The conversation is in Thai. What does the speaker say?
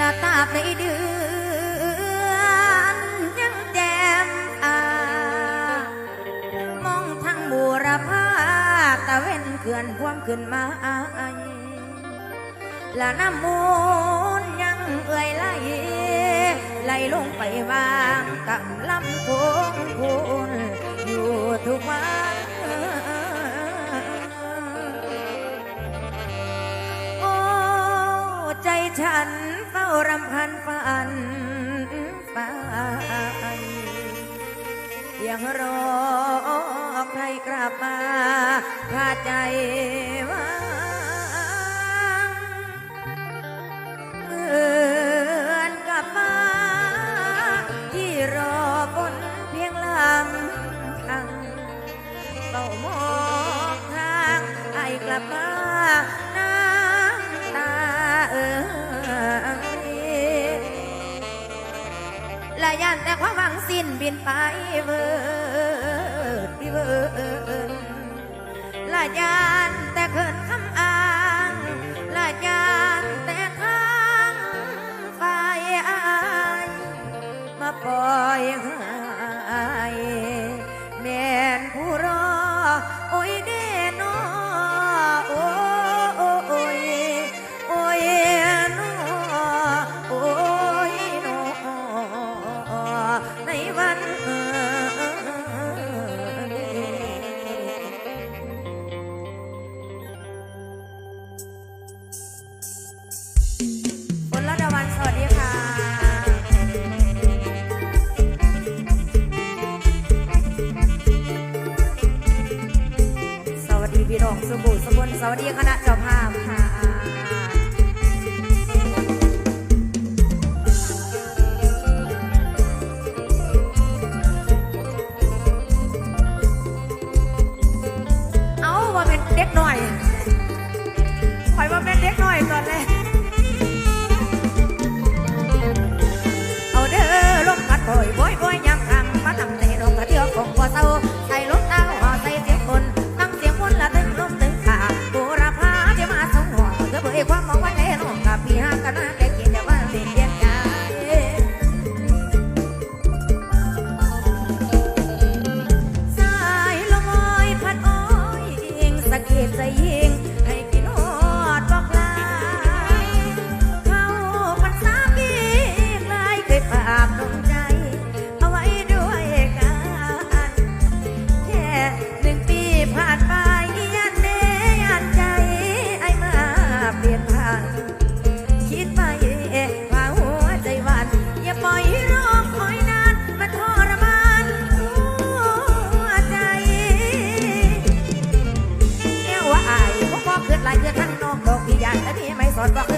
ละตาไปเดือนยังแจ่มตามองทางบูรพาตะเว้นเขื่อนพวมขึ้นมาอายละน้ำมูลยังเอ่ยไหลไหลลงไปวางกับลำโพงพูนอยู่ทุกวันโอ้ใจฉันันฝันไปยังรอใครกลับมาพาใจว่า บินไปเวิร์ดวิเวิร์ดละยานแต่เขินคำอา พี่น้องสบู่สมบูรณ์สวัสดีคณะเจ้าภาพค่ะ salvaje.